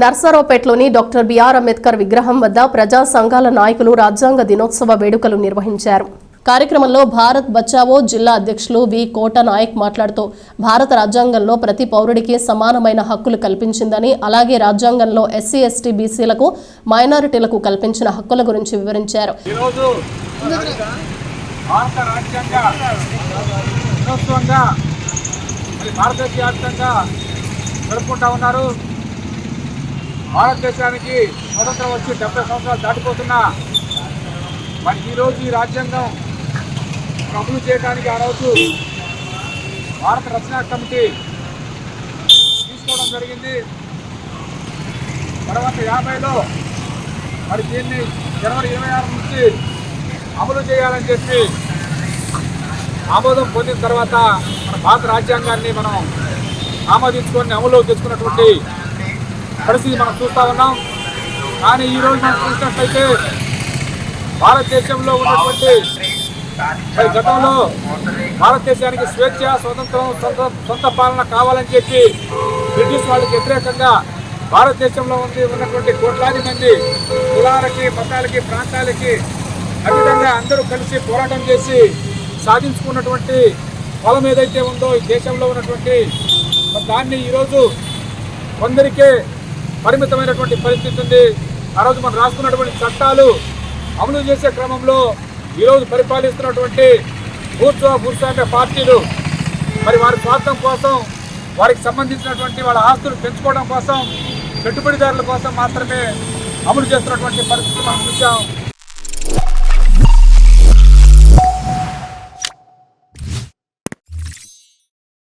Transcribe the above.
నర్సారావుపేటలోని doctor BR Ambedkar విగ్రహం వద్ద ప్రజా సంఘాల నాయకులు రాజ్యాంగ దినోత్సవ వేడుకలు నిర్వహించారు. కార్యక్రమంలో భారత్ బచావో జిల్లా అధ్యక్షులు వి కోట నాయక్ మాట్లాడుతూ భారత రాజ్యాంగంలో ప్రతి పౌరుడికి సమానమైన హక్కులు కల్పించిందని అలాగే రాజ్యాంగంలో ఎస్సీ ఎస్టీ బీసీలకు మైనారిటీలకు కల్పించిన హక్కుల గురించి వివరించారు. భారతదేశ వ్యాప్తంగా జరుపుకుంటా ఉన్నారు. భారతదేశానికి స్వతంత్రం వచ్చి డెబ్బై సంవత్సరాలు దాటిపోతున్నా మరి ఈరోజు ఈ రాజ్యాంగం అమలు చేయడానికి ఆ రోజు భారత రచనా కమిటీ తీసుకోవడం జరిగింది. తర్వాత యాభైలో మరి దీన్ని జనవరి ఇరవై ఆరు నుంచి అమలు చేయాలని చెప్పి ఆమోదం పొందిన తర్వాత మన భారత రాజ్యాంగాన్ని మనం ఆమోదించుకొని అమలు తెచ్చుకున్నటువంటి పరిస్థితి మనం చూస్తూ ఉన్నాం. కానీ ఈరోజు మనం చూసినట్లయితే భారతదేశంలో ఉన్నటువంటి గతంలో భారతదేశానికి స్వేచ్ఛ స్వతంత్రం సొంత సొంత పాలన కావాలని చెప్పి బ్రిటిష్ వాళ్ళకి వ్యతిరేకంగా భారతదేశంలో ఉంది ఉన్నటువంటి కోట్లాది మంది కులాలకి మతాలకి ప్రాంతాలకి అదేవిధంగా అందరూ కలిసి పోరాటం చేసి సాధించుకున్నటువంటి ఫలం ఏదైతే ఉందో ఈ దేశంలో ఉన్నటువంటి దాన్ని ఈరోజు కొందరికే పరిమితమైనటువంటి పరిస్థితి ఉంది. ఆ రోజు మనం రాసుకున్నటువంటి చట్టాలు అమలు చేసే క్రమంలో ఈరోజు పరిపాలిస్తున్నటువంటి భూత్వ భూస్వామ్య పార్టీలు మరి వారి స్వార్థం కోసం వారికి సంబంధించినటువంటి వాళ్ళ ఆస్తులు పెంచుకోవడం కోసం పెట్టుబడిదారుల కోసం మాత్రమే అమలు చేస్తున్నటువంటి పరిస్థితి మనం చూసాం